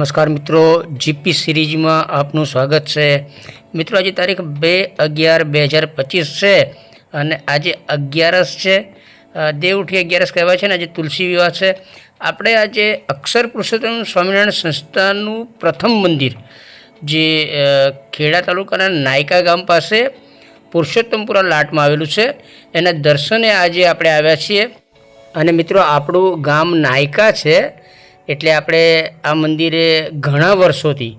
નમસ્કાર મિત્રો જીપી સિરીઝમાં આપનું સ્વાગત છે. મિત્રો, આજે તારીખ બે અગિયાર બે હજાર પચીસ છે અને આજે અગિયારસ છે. દેવ દેવઉઠી અગિયારસ કહેવાય છે ને, આજે તુલસી વિવાહ છે. આપણે આજે અક્ષર પુરુષોત્તમ સ્વામિનારાયણ સંસ્થાનું પ્રથમ મંદિર, જે ખેડા તાલુકાના નાયકા ગામ પાસે પુરુષોત્તમપુરા લાટમાં આવેલું છે. એના દર્શને આજે આપણે આવ્યા છીએ. અને મિત્રો, આપણું ગામ નાયકા છે. એટલે આપણે આ મંદિરે ઘણા વર્ષોથી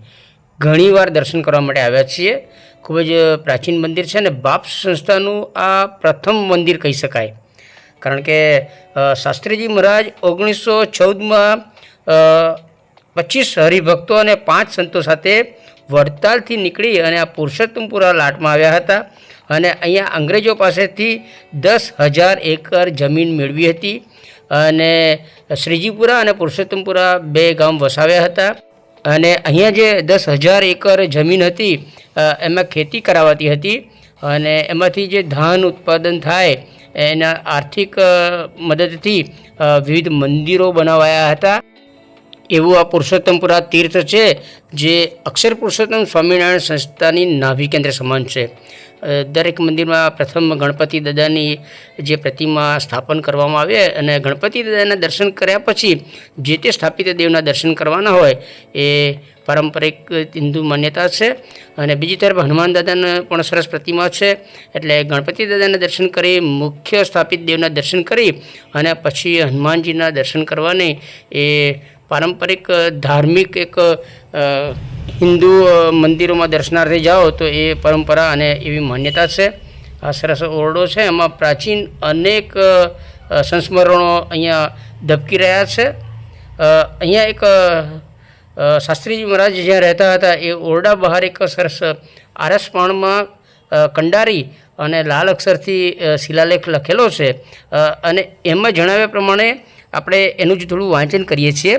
ઘણીવાર દર્શન કરવા માટે આવ્યા છીએ. ખૂબ જ પ્રાચીન મંદિર છે અને બાપ સંસ્થાનું આ પ્રથમ મંદિર કહી શકાય. કારણ કે શાસ્ત્રીજી મહારાજ ઓગણીસો ચૌદમાં પચીસ હરિભક્તો અને પાંચ સંતો સાથે વડતાલથી નીકળી અને આ પુરુષોત્તમપુરા લાટમાં આવ્યા હતા અને અહીંયા અંગ્રેજો પાસેથી દસ હજાર એકર જમીન મેળવી હતી. અને શ્રીજીપુરા અને પુરુષોત્તમપુરા બે ગામ વસાવ્યા હતા. અને અહીંયા જે દસ હજાર એકર જમીન હતી એમાં ખેતી કરાવાતી હતી અને એમાંથી જે ધાન ઉત્પાદન થાય, એના આર્થિક મદદથી વિવિધ મંદિરો બનાવાયા હતા. એવું આ પુરુષોત્તમપુરા તીર્થ છે, જે અક્ષર પુરુષોત્તમ સ્વામિનારાયણ સંસ્થાની નાભી કેન્દ્ર સમાન છે. દરેક મંદિરમાં પ્રથમ ગણપતિ દાદાની જે પ્રતિમા સ્થાપન કરવામાં આવે અને ગણપતિ દાદાના દર્શન કર્યા પછી જે તે સ્થાપિત દેવના દર્શન કરવાના હોય એ પારંપરિક હિન્દુ માન્યતા છે. અને બીજી તરફ હનુમાન દાદાના પણ સરસ પ્રતિમા છે. એટલે ગણપતિ દાદાના દર્શન કરી, મુખ્ય સ્થાપિત દેવના દર્શન કરી અને પછી હનુમાનજીના દર્શન કરવાની એ પારંપરિક ધાર્મિક એક હિન્દુ મંદિરોમાં દર્શનાર્થે જાઓ તો એ પરંપરા અને એવી માન્યતા છે. આ સરસ ઓરડો છે. એમાં પ્રાચીન અનેક સંસ્મરણો અહીંયા ધબકી રહ્યા છે. અહીંયા એક શાસ્ત્રીજી મહારાજ જ્યાં રહેતા હતા એ ઓરડા બહાર એક સરસ આરસપણમાં કંડારી અને લાલ અક્ષરથી શિલાલેખ લખેલો છે. અને એમાં જણાવ્યા પ્રમાણે આપણે એનું જ થોડું વાંચન કરીએ છીએ.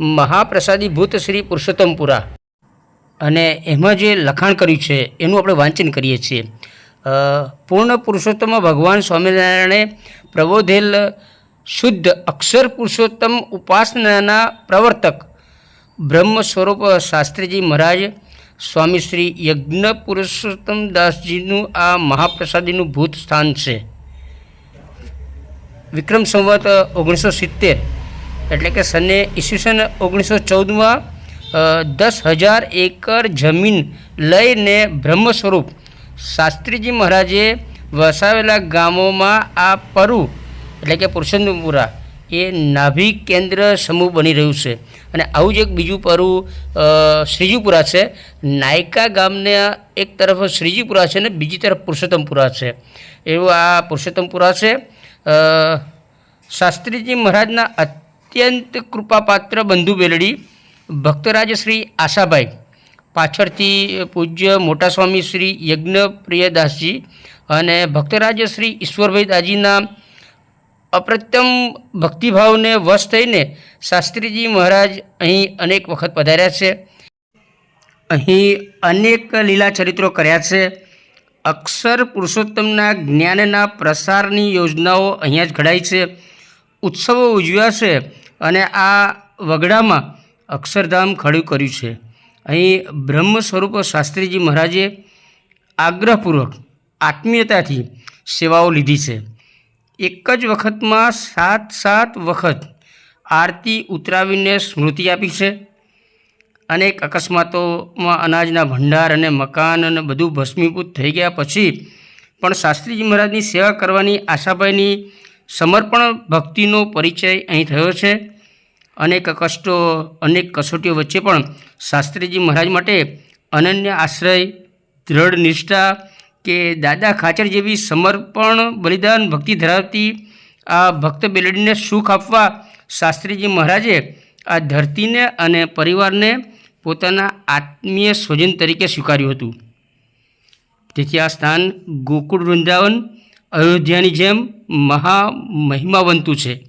મહાપ્રસાદી ભૂત શ્રી પુરુષોત્તમપુરા અને એમાં જે લખાણ કર્યું છે, એનું આપણે વાંચન કરીએ છીએ. પૂર્ણ પુરુષોત્તમ ભગવાન સ્વામિનારાયણે પ્રબોધેલ શુદ્ધ અક્ષર પુરુષોત્તમ ઉપાસનાના પ્રવર્તક બ્રહ્મ સ્વરૂપ શાસ્ત્રીજી મહારાજ, સ્વામી શ્રી યજ્ઞ પુરુષોત્તમ દાસજીનું આ મહાપ્રસાદીનું ભૂત સ્થાન છે. વિક્રમ સંવત ઓગણીસો સિત્તેર. એટલે કે સને ઈસવીસન ઓગણીસો ચૌદમાં દસ હજાર એકર જમીન લઈને બ્રહ્મ સ્વરૂપ શાસ્ત્રીજી મહારાજે વસાવેલા ગામોમાં આ પરુ, એટલે કે પુરુષોત્તમપુરા એ નાભી કેન્દ્ર સમૂહ બની રહ્યું છે. અને આવું જ એક બીજું પરુ શ્રીજીપુરા છે. નાયકા ગામના એક તરફ શ્રીજીપુરા છે અને બીજી તરફ પુરુષોત્તમપુરા છે. એવું આ પુરુષોત્તમપુરા છે. શાસ્ત્રીજી મહારાજના અત્યંત કૃપાપાત્ર બંધુ બેલડી ભક્તરાજ શ્રી આશાભાઈ. પાછળથી પૂજ્ય મોટા સ્વામી શ્રી યજ્ઞપ્રિયદાસજી અને ભક્તરાજ શ્રી ઈશ્વરભાઈ દાજીના અપ્રત્યમ ભક્તિભાવને વશ થઈને શાસ્ત્રીજી મહારાજ અહીં અનેક વખત પધાર્યા છે. અહીં અનેક લીલા ચરિત્રો કર્યા છે. અક્ષર પુરુષોત્તમના જ્ઞાનના પ્રસારની યોજનાઓ અહીંયા જ ઘડાઈ છે. ઉત્સવો ઉજવ્યા છે. અને આ વગડામાં અક્ષરધામ ખડું કર્યું છે. અહીં બ્રહ્મ સ્વરૂપ શાસ્ત્રીજી મહારાજે આગ્રહપૂર્વક આત્મીયતાથી સેવાઓ લીધી છે. એક જ વખતમાં સાત સાત વખત આરતી ઉતરાવીને સ્મૃતિ આપી છે. અનેક અકસ્માતોમાં અનાજના ભંડાર અને મકાન અને બધું ભસ્મીભૂત થઈ ગયા પછી પણ શાસ્ત્રીજી મહારાજની સેવા કરવાની આશાભાઈની સમર્પણ ભક્તિનો પરિચય અહીં થયો છે. અનેક કષ્ટો, અનેક કસોટીઓ વચ્ચે પણ શાસ્ત્રીજી મહારાજ માટે અનન્ય આશ્રય દૃઢ નિષ્ઠા કે દાદા ખાચર જેવી સમર્પણ બલિદાન ભક્તિ ધરાવતી આ ભક્ત બેલડીને સુખ આપવા શાસ્ત્રીજી મહારાજે આ ધરતીને અને પરિવારને પોતાના આત્મીય સ્વજન તરીકે સ્વીકાર્યું હતું. તેથી આ સ્થાન ગોકુળ વૃંદાવન અયોધ્યાની જેમ મહા મહિમાવંતું છે.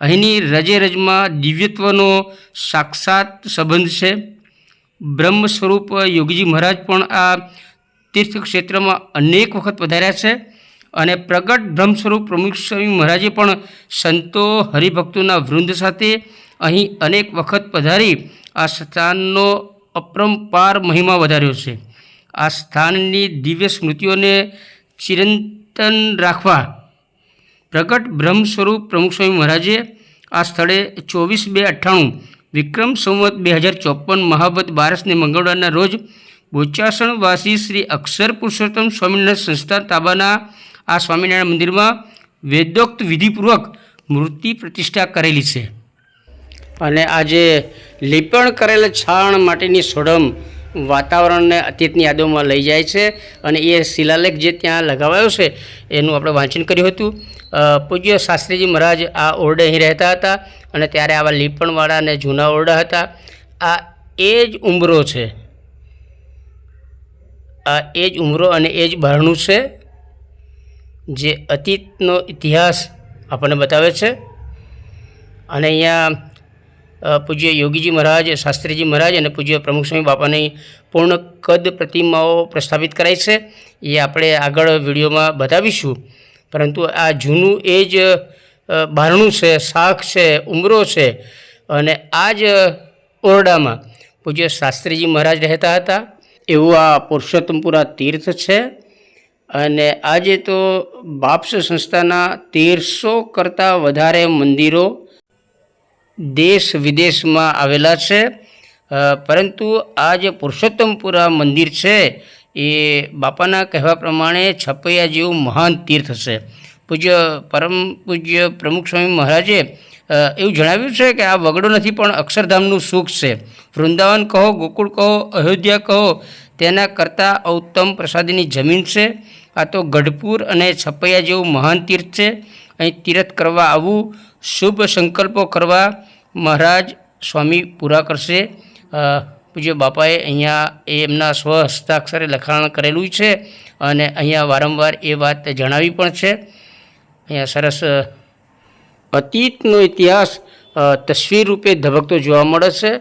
અહીંની રજે રજમાં દિવ્યત્વનો સાક્ષાત સંબંધ છે. બ્રહ્મ સ્વરૂપ યોગીજી મહારાજ પણ આ તીર્થ ક્ષેત્રમાં અનેક વખત પધાર્યા છે અને પ્રગટ બ્રહ્મ સ્વરૂપ પ્રમુખ સ્વામી મહારાજે પણ સંતો હરિભક્તોના વૃંદ સાથે અહીં અનેક વખત પધારી આ સ્થાનનો અપરંપાર મહિમા વધાર્યો છે. આ સ્થાનની દિવ્ય સ્મૃતિઓને ચિરંતન રાખવા. પ્રગટ બ્રહ્મ સ્વરૂપ પ્રમુખ સ્વામી મહારાજે આ સ્થળે ચોવીસ બે અઠ્ઠાણું વિક્રમ સંવત બે હજાર ચોપન મહાવત બારસને મંગળવારના રોજ બોચાસણવાસી શ્રી અક્ષર પુરુષોત્તમ સ્વામિનારાયણ સંસ્થાન તાબાના આ સ્વામિનારાયણ મંદિરમાં વેદોક્ત વિધિપૂર્વક મૂર્તિ પ્રતિષ્ઠા કરેલી છે. અને આજે લીપણ કરેલ છાણ માટેની સોડમ વાતાવરણને અતીતની યાદોમાં લઈ જાય છે અને એ શિલાલેખ જે ત્યાં લગાવાયો છે, એનું આપણે વાંચન કર્યું હતું. પૂજ્ય શાસ્ત્રીજી મહારાજ આ ઓરડે અહીં રહેતા હતા અને ત્યારે આવા લીપણવાળા અને જૂના ઓરડા હતા. આ એ જ ઉંબરો છે. આ એ જ ઉંમરો અને એ જ બહારણું છે જે અતીતનો ઇતિહાસ આપણને બતાવે છે. અને અહીંયા પૂજ્ય યોગીજી મહારાજ, શાસ્ત્રીજી મહારાજ અને પૂજ્ય પ્રમુખ સ્વામી બાપાની પૂર્ણ કદ પ્રતિમાઓ પ્રસ્થાપિત કરાઈ છે. એ આપણે આગળ વિડીયોમાં બતાવીશું. પરંતુ આ જૂનું એ જ બારણું છે, શાખ છે, ઉમરો છે અને આ જ ઓરડામાં પૂજ્ય શાસ્ત્રીજી મહારાજ રહેતા હતા. એવું આ પુરુષોત્તમપુરા તીર્થ છે અને આજે તો બાપ્સ સંસ્થાના તેરસો કરતાં વધારે મંદિરો દેશ વિદેશમાં આવેલા છે. પરંતુ આ જે પુરુષોત્તમપુરા મંદિર છે, એ બાપાના કહેવા પ્રમાણે છપૈયા જેવું મહાન તીર્થ છે. પૂજ્ય પરમ પૂજ્ય પ્રમુખ સ્વામી મહારાજે એવું જણાવ્યું છે કે આ વગડો નથી, પણ અક્ષરધામનું સુખ છે. વૃંદાવન કહો, ગોકુળ કહો, અયોધ્યા કહો, તેના કરતાં ઉત્તમ પ્રસાદીની જમીન છે. આ તો ગઢપુર અને છપૈયા જેવું મહાન તીર્થ છે. અહીં તીર્થ કરવા આવવું શુભ સંકલ્પો કરવા મહારાજ સ્વામી પૂરા કરશે. પૂજ્ય બાપાએ અહીંયા એમના સ્વ હસ્તાક્ષરે લખાણ કરેલું છે અને અહીંયા વારંવાર એ વાત જણાવી પણ છે. અહીંયા સરસ અતીતનો ઇતિહાસ તસવીર રૂપે ધબકતો જોવા મળે છે.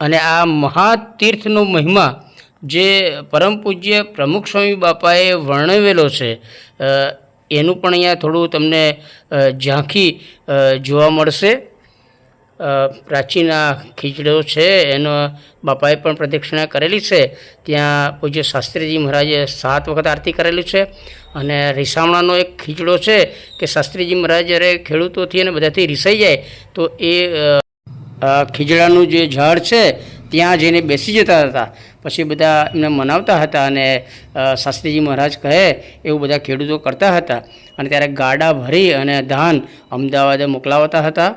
અને આ મહાતીર્થનો મહિમા જે પરમ પૂજ્ય પ્રમુખ સ્વામી બાપાએ વર્ણવેલો છે એનું પણ અહીંયા થોડું તમને ઝાંખી જોવા મળશે. પ્રાચીન ખીચડો છે, એનો બાપાએ પણ પ્રદક્ષિણા કરેલી છે. ત્યાં પૂજ્ય શાસ્ત્રીજી મહારાજે સાત વખત આરતી કરેલી છે અને રીસામણાનો એક ખીચડો છે કે શાસ્ત્રીજી મહારાજ જ્યારે ખેડૂતોથી અને બધાથી રીસાઈ જાય, તો એ ખીજડાનું જે ઝાડ છે, ત્યાં જઈને બેસી જતા હતા. પછી બધા એમને મનાવતા હતા અને શાસ્ત્રીજી મહારાજ કહે, એવું બધા ખેડૂતો કરતા હતા. અને ત્યારે ગાડા ભરી અને ધાન અમદાવાદે મોકલાવતા હતા.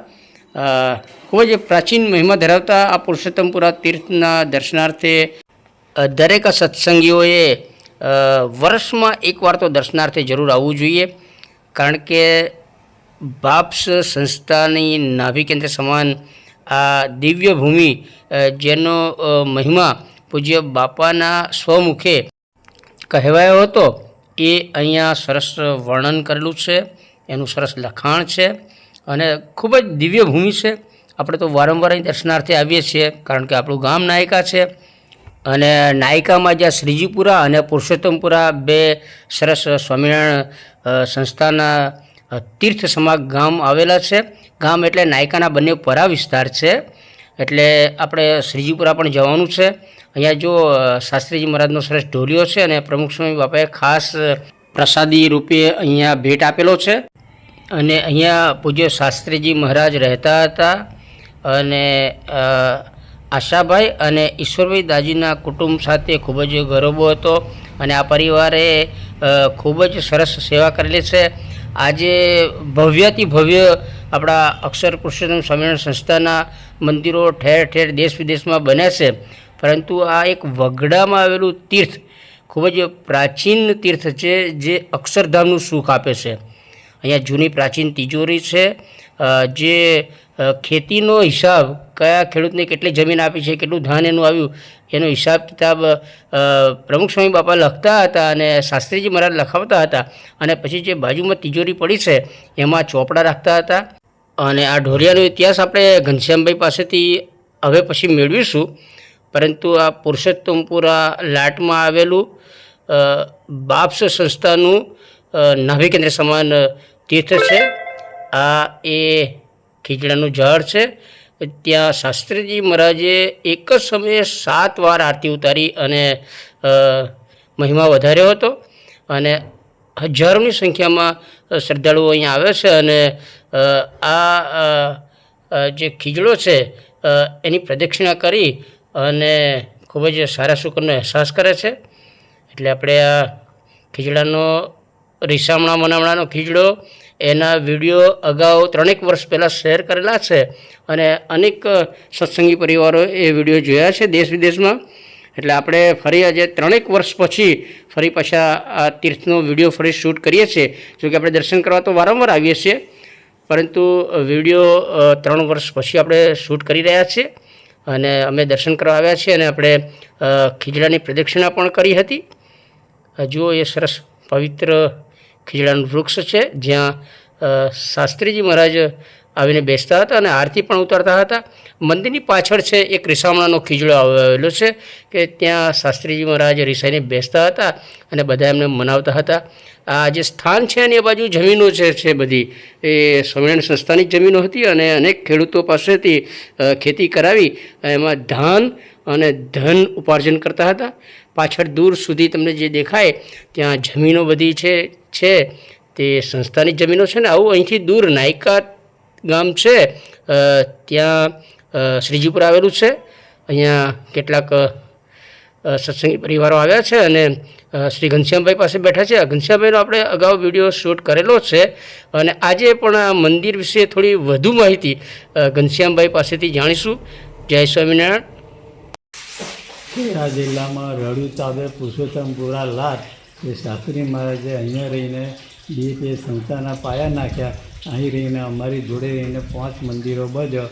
ખૂબ જ પ્રાચીન મહિમા ધરાવતા આ પુરુષોત્તમપુરા તીર્થના દર્શનાર્થે દરેક સત્સંગીઓએ વર્ષમાં એકવાર તો દર્શનાર્થે જરૂર આવવું જોઈએ, કારણ કે બાપ્સ સંસ્થાની નાભી કેન્દ્ર સમાન આ દિવ્ય ભૂમિ જેનો મહિમા પૂજ્ય બાપાના સ્વમુખે કહેવાયો હતો, એ અહીંયા સરસ વર્ણન કરેલું છે, એનું સરસ લખાણ છે. અને ખૂબ જ દિવ્ય ભૂમિ છે. આપણે તો વારંવાર અહીં દર્શનાર્થે આવીએ છીએ, કારણ કે આપણું ગામ નાયકા છે. અને નાયકામાં જ્યાં શ્રીજીપુરા અને પુરુષોત્તમપુરા બે સરસ સ્વામિનારાયણ સંસ્થાના તીર્થ સમાગ ગામ આવેલા છે. ગામ એટલે નાયકાના બંને પરા વિસ્તાર છે. એટલે આપણે શ્રીજીપુરા પણ જવાનું છે. અહીંયા જો શાસ્ત્રીજી મહારાજનો સરસ ઢોલિયો છે અને પ્રમુખ સ્વામી બાપાએ ખાસ પ્રસાદી રૂપે અહીંયા ભેટ આપેલો છે. અને અહીંયા પૂજ્ય શાસ્ત્રીજી મહારાજ રહેતા હતા અને આશાભાઈ અને ઈશ્વરભાઈ દાજીના કુટુંબ સાથે ખૂબ જ ગૌરવો હતો અને આ પરિવારે ખૂબ જ સરસ સેવા કરેલી છે. આજે ભવ્યથી ભવ્ય આપણા અક્ષર પુરુષોત્તમ સ્વામિનારાયણ સંસ્થાના મંદિરો ઠેર ઠેર દેશ વિદેશમાં બન્યા છે. પરંતુ આ એક વગડામાં આવેલું તીર્થ ખૂબ જ પ્રાચીન તીર્થ છે, જે અક્ષરધામનું સુખ આપે છે. અહીંયા જૂની પ્રાચીન તિજોરી છે જે ખેતીનો હિસાબ કયા ખેડૂતને કેટલી જમીન આપી છે, કેટલું ધાન એનું આવ્યું, એનો હિસાબ કિતાબ પ્રમુખ સ્વામી બાપા લખતા હતા અને શાસ્ત્રીજી મહારાજ લખાવતા હતા અને પછી જે બાજુમાં તિજોરી પડી છે, એમાં ચોપડા રાખતા હતા. અને આ ઢોરિયાનો ઇતિહાસ આપણે ઘનશ્યામભાઈ પાસેથી હવે પછી મેળવીશું, પરંતુ આ પુરુષોત્તમપુરા લાટમાં આવેલું બાપ્સ સંસ્થાનું નાભી સમાન તીર્થ છે. આ એ ખીચડાનું ઝાડ છે. ત્યાં શાસ્ત્રીજી મહારાજે એક જ સમયે સાત વાર આરતી ઉતારી અને મહિમા વધાર્યો હતો. અને હજારોની સંખ્યામાં શ્રદ્ધાળુઓ અહીંયા આવે છે અને આ જે ખીજડો છે એની પ્રદક્ષિણા કરી અને ખૂબ જ સારા શુકરનો અહેસાસ કરે છે. એટલે આપણે આ ખીજડાનો રીસામણા મનામણાનો ખીજડો, એના વીડિયો અગાઉ ત્રણેક વર્ષ પહેલાં શેર કરેલા છે અને અનેક સત્સંગી પરિવારો એ વીડિયો જોયા છે દેશ વિદેશમાં. એટલે આપણે ફરી આજે ત્રણેક વર્ષ પછી ફરી પાછા આ તીર્થનો વીડિયો ફરી શૂટ કરીએ છીએ. જોકે આપણે દર્શન કરવા તો વારંવાર આવીએ છીએ, પરંતુ વીડિયો ત્રણ વર્ષ પછી આપણે શૂટ કરી રહ્યા છીએ અને અમે દર્શન કરવા આવ્યા છીએ અને આપણે ખીજડાની પ્રદક્ષિણા પણ કરી હતી. જુઓ એ સરસ પવિત્ર ખીજડાનું વૃક્ષ છે, જ્યાં શાસ્ત્રીજી મહારાજ આવીને બેસતા હતા અને આરતી પણ ઉતારતા હતા. મંદિરની પાછળ છે એક રીસામણાનો ખીજડો આવેલો છે કે ત્યાં શાસ્ત્રીજી મહારાજ રીસાઈને બેસતા હતા અને બધા એમને મનાવતા હતા. આ જે સ્થાન છે એની બાજુ જમીનો છે છે બધી. એ સ્વામિનારાયણ સંસ્થાની જ જમીનો હતી અને અનેક ખેડૂતો પાસેથી ખેતી કરાવી એમાં ધાન અને ધન ઉપાર્જન કરતા હતા. પાછળ દૂર સુધી તમને જે દેખાય, ત્યાં જમીનો બધી છે છે. તે સંસ્થાની જમીનો છે ને, આવું અહીંથી દૂર નાયકા ગામ છે. ત્યાં શ્રીજીપુર આવેલું છે. અહીંયા કેટલાક સત્સંગી પરિવારો આવ્યા છે અને શ્રી ઘનશ્યામભાઈ પાસે બેઠા છે. ઘનશ્યામભાઈનો આપણે અગાઉ વીડિયો શૂટ કરેલો છે અને આજે પણ આ મંદિર વિશે થોડી વધુ માહિતી ઘનશ્યામભાઈ પાસેથી જાણીશું. જય સ્વામિનારાયણ. ખેડા જિલ્લામાં રડુ તાબે પુરુષોત્તમપુરા લાટ એ શાસ્ત્રી મહારાજે અહીંયા રહીને ડીએપી સંસ્થાના પાયા નાખ્યા. અહીં રહીને અમારી જોડે રહીને પાંચ મંદિરો બજો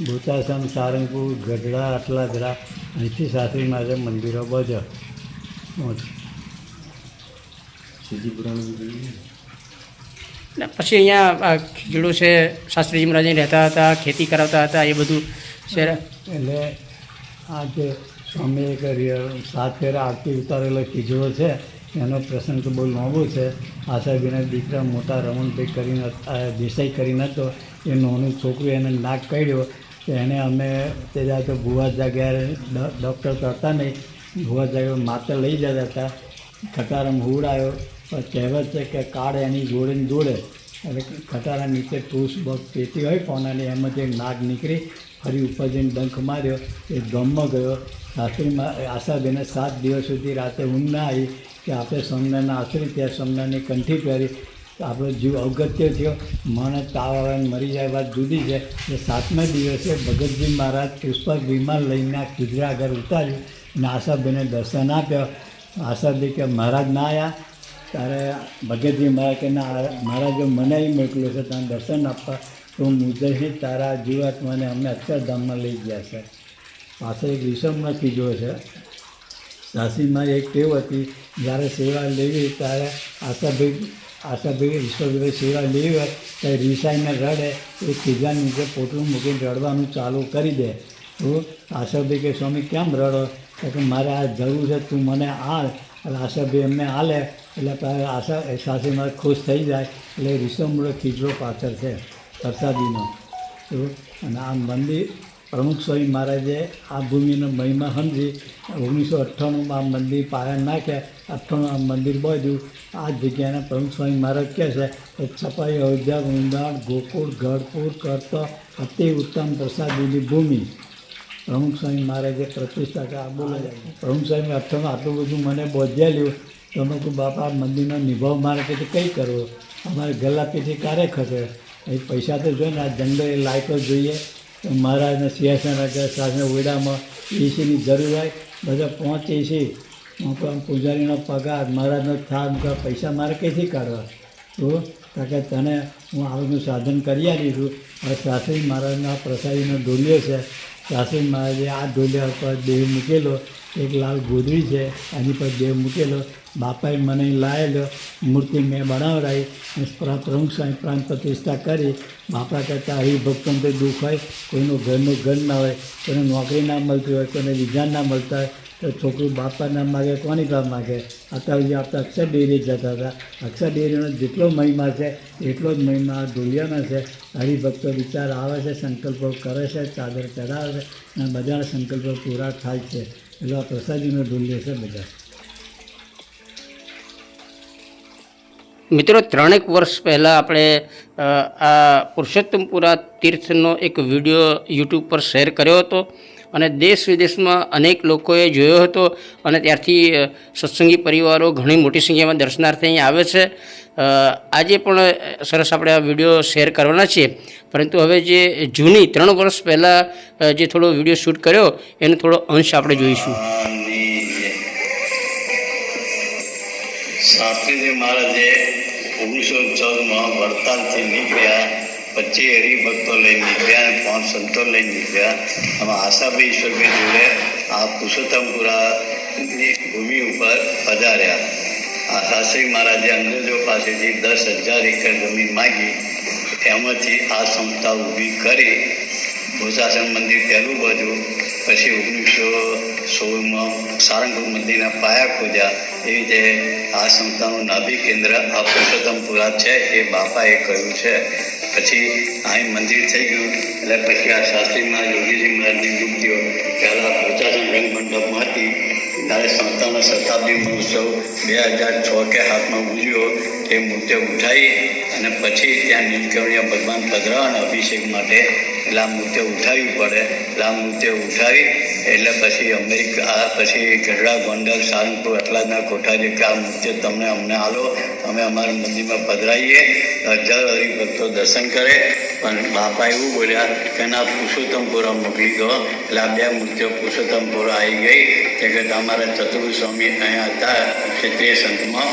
ભૂતાસમ સારંગપુર ગઢડા અટલાદરા અહીંથી શાસ્ત્રી મહારાજે મંદિરો બજો પછી અહીંયા આ ખીજડું છે શાસ્ત્રીજી મહારાજ રહેતા હતા ખેતી કરાવતા હતા એ બધું છે એટલે આ જે સ્વામીએ કરી સાત ફેરા આરતી ઉતારેલો કીજડો છે. એનો પ્રસંગ તો બહુ લાંબો છે. આશાબીના દીકરા મોટા રમણભાઈ કરીને દેસાઈ કરીને હતો. એ નાનું છોકરું એને નાક કાઢ્યો. તો એને અમે તે તો ભુવા જાગ્યા ડૉક્ટર કરતા નહીં. ભુવા જાગ્યા માતા લઈ જતા હતા. ખટારામાં હુડ આવ્યો પણ કહેવત છે કે કાળ એની જોડે ને જોડે. એટલે ખટારા નીચે ટૂસ બગ પેટી હોય પોનાની એમાંથી નાક નીકળી, ફરી ઉપર જઈને ડંખ માર્યો. એ ગમમાં ગયો. શાસ્ત્રીમાં આશાબેને સાત દિવસ સુધી રાતે ઊંઘ ના આવી કે આપણે સોમનાથના આશરી ત્યાં સોમનાથની કંઠી પહેરી આપણો જીવ અવગત્ય થયો. મને તાવ આવે મરી જાય વાત જુદી છે. એ સાતમા દિવસે ભગતજી મહારાજ પુષ્પક વિમાન લઈને ખીજરા આગળ ઉતાર્યું અને આશાબેને દર્શન આપ્યા. આશાબી કે મહારાજ ના આવ્યા ત્યારે ભગતજી મહારાજ કે ના, મહારાજો મને મોકલ્યું મોકલ્યો છે, તને દર્શન આપવા. તો હું મુદ્દથી તારા જીવાત્માને અમને અક્ષરધામમાં લઈ ગયા છે. પાછળ એક વિષમનો કીધો છે. સાસીમાં એક ટેવ હતી, જ્યારે સેવા લેવી ત્યારે આશાભાઈ આશાભાઈ ઈશ્વરભાઈ સેવા લેવી હોય, ત્યારે રીસાઈને રડે એ ખીજા નીચે પોટલું મૂકીને રડવાનું ચાલુ કરી દે. તો આશાભાઈ કે, સ્વામી, કેમ રડો? કે મારે આ જરૂર છે, તું મને આલ. એટલે આશાભાઈ એમને આલે, એટલે ત્યારે આશા મારે ખુશ થઈ જાય, એટલે રીસમડો ખીચડો પાછળ છે, પ્રસાદીનો. તો અને આ મંદિર પ્રમુખ સ્વામી મહારાજે આ ભૂમિનો મહિમા સમજી ઓગણીસો અઠ્ઠાણુંમાં આ મંદિર પાયા નાખ્યા. અઠ્ઠાણું આ મંદિર બાંધ્યું. આ જગ્યાના પ્રમુખ સ્વામી મહારાજ કહે છે કે છપાઈ અયોધ્યા, વૃંદાવન, ગોકુળ, ગઢપુર કરતો અતિ ઉત્તમ પ્રસાદીની ભૂમિ. પ્રમુખ સ્વામી મહારાજે પ્રતિષ્ઠા કે આ બોલે પ્રમુખ સ્વામી અઠ્ઠાણું આટલું બધું મને બોધ્યાલ્યું તો અમે કહું બાપા મંદિરનો નિભાવ મારે કે કંઈ કરવો? અમારે ગલાપીથી ક્યારે ખસે? એ પૈસા તો જોઈએ ને આ જંગલ લાયકો જોઈએ. મહારાજને સિંહાસન આગળ સાથે ઓરડામાં એસીની જરૂર હોય, બધા પાંચ એસી પૂજારીનો પગાર, મહારાજનો મૂકવા પૈસા મારે ક્યાંથી કાઢવા? તો કે તને હું આવનું સાધન કરી આપીશું હવે શાસ્ત્રી મહારાજના પ્રસાદીનો ડોલ્યો છે. શાસ્ત્રી મહારાજે આ ઢોલિયા પર દેહ મૂકેલો, એક લાલ ગોદડી છે, એની પર દેહ મૂકેલો, બાપાએ મને લાવેલો મૂર્તિ મેં બનાવડાવી અને પ્રાંત પ્રમુખ સ્વામી પ્રાંત પ્રતિષ્ઠા કરી. બાપા કરતાં હરિભક્તોને દુઃખ હોય, કોઈનું ઘરનું ઘર ના હોય, કોઈને નોકરી ના મળતી હોય, કોઈને વિજ્ઞાન ના મળતા હોય તો છોકરું બાપા નામ માગે, કોની પાસે માગે? અત્યારે આપતા અક્ષર ડેરી જતા હતા. અક્ષર ડેરીનો જેટલો મહિમા છે, એટલો જ મહિમા આ ઢોલિયાનો છે. હરિભક્તો વિચાર આવે છે, સંકલ્પો કરે છે, ચાદર ચડાવે છે અને બધાના સંકલ્પો પૂરા થાય છે. એટલે આ પ્રસાદીનો ઢોલિયો છે બધા. મિત્રો, ત્રણેક વર્ષ પહેલાં આપણે આ પુરુષોત્તમપુરા તીર્થનો એક વીડિયો યુટ્યુબ પર શેર કર્યો હતો. અને દેશ વિદેશમાં અનેક લોકોએ જોયો હતો અને ત્યારથી સત્સંગી પરિવારો ઘણી મોટી સંખ્યામાં દર્શનાર્થે અહીં આવે છે. આજે પણ સરસ આપણે આ વીડિયો શેર કરવાના છીએ. પરંતુ હવે જે જૂની, ત્રણ વર્ષ પહેલાં જે થોડો વીડિયો શૂટ કર્યો, એનો થોડો અંશ આપણે જોઈશું. શાસ્ત્રીજી મહારાજે ઓગણીસો ચૌદમાં વડતાલથી નીકળ્યા. પચીસ હરિભક્તો લઈને નીકળ્યા અને પાંચ સંતો લઈને નીકળ્યા આમાં આશાભાઈ ઈશ્વરભાઈ જોડે આ પુરુષોત્તમપુરાની ભૂમિ ઉપર પધાર્યા. આ શાસ્ત્રી મહારાજે અંગ્રેજો પાસેથી દસ હજાર એકર જમીન માગી. એમાંથી આ સંસ્થા ઊભી કરી. ભૂષાસન મંદિર પહેલું બાજુ, પછી ઓગણીસો સોળમાં સારંગપુર મંદિરના પાયા ખોદ્યા. એવી રીતે આ સંસ્થાનું નાભી કેન્દ્ર આ પુરુષોત્તમપુરા છે એ બાપાએ કહ્યું છે. પછી અહીં મંદિર થઈ ગયું. એટલે પછી આ શાસ્ત્રીમાં યોગીજી મહારાજની મૂર્તિઓ પહેલાં પ્રજાસન રંગ મંડપમાં હતી. ત્યારે સંસ્થાનો શતાબ્દી મહોત્સવ બે હજાર છ કે હાથમાં ઉજવ્યો. તે મૂર્તિઓ ઉઠાવી અને પછી ત્યાં નીલકંઠીય ભગવાન પધરાવાના અભિષેક માટે એટલે આ મૂર્તિઓ ઉઠાવવી પડે. એટલે આ મૂર્તિઓ ઉઠાવી એટલે પછી અમેરિકા પછી ગઢડા, ગોંડલ, સારંગપુર અટલાદના કોઠારી કે આ મૂર્તિઓ તમને અમને આલો. અમે અમારા મંદિરમાં પધરાઈએ. હજાર હરિભક્તો દર્શન કરે. પણ બાપા એવું બોલ્યા કે ના પુરુષોત્તમપુરા મોકલી દો એટલે આ બે મૂર્તિઓ પુરુષોત્તમપુરા આવી ગઈ. કે તમારા ચતુર્ભુજ સ્વામી અહીંયા હતા, ક્ષેત્રીય સંતમાં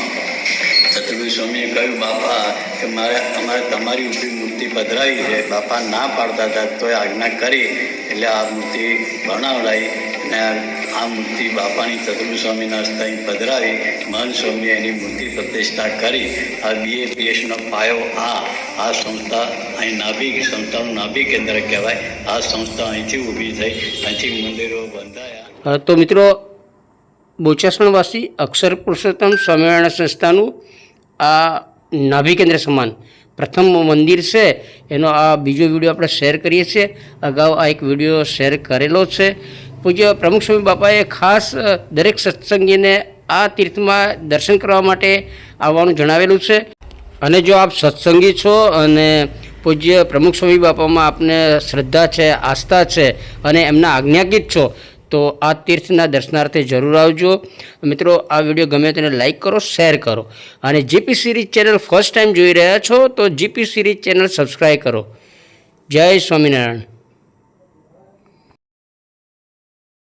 ચતુર્ભુજ સ્વામીએ કહ્યું, બાપા, કે મારે અમારે તમારી ઊભી મૂર્તિ પધરાવી છે. બાપા ના પાડતા હતા તોય આજ્ઞા કરી. એટલે આ મૂર્તિ બનાવડાવી અને આ મૂર્તિ બાપાની ચતુર્ભુજ સ્વામીના સ્થાન પધરાવી. મહન સ્વામીએ એની મૂર્તિ પ્રતિષ્ઠા કરી. આ બીએપીએસનો પાયો આ આ સંસ્થા અહીં નાભી સંસ્થાનું નાભી કેન્દ્ર કહેવાય. આ સંસ્થા અહીંથી ઊભી થઈ. અહીંથી મંદિરો બંધાયા. તો મિત્રો, બોચાસણવાસી અક્ષર પુરુષોત્તમ સ્વામિનારાયણ સંસ્થાનું આ નાભી કેન્દ્ર સમાન. પ્રથમ મંદિર છે, એનો આ બીજો વીડિયો આપણે શેર કરીએ છીએ. અગાઉ આ એક વીડિયો શેર કરેલો છે. પૂજ્ય પ્રમુખ સ્વામી બાપાએ ખાસ દરેક સત્સંગીને આ તીર્થમાં દર્શન કરવા માટે આવવાનું જણાવેલું છે. અને જો આપ સત્સંગી છો અને પૂજ્ય પ્રમુખ સ્વામી બાપામાં આપને શ્રદ્ધા છે, આસ્થા છે અને એમના આજ્ઞાગીત છો તો આ તીર્થના દર્શનાર્થે જરૂર આવજો. મિત્રો, આ વીડિયો ગમે તેને લાઈક કરો, શેર કરો. અને GP series channel first time જોઈ રહ્યા છો, તો જીપી સિરીઝ ચેનલ સબસ્ક્રાઈબ કરો. જય સ્વામિનારાયણ.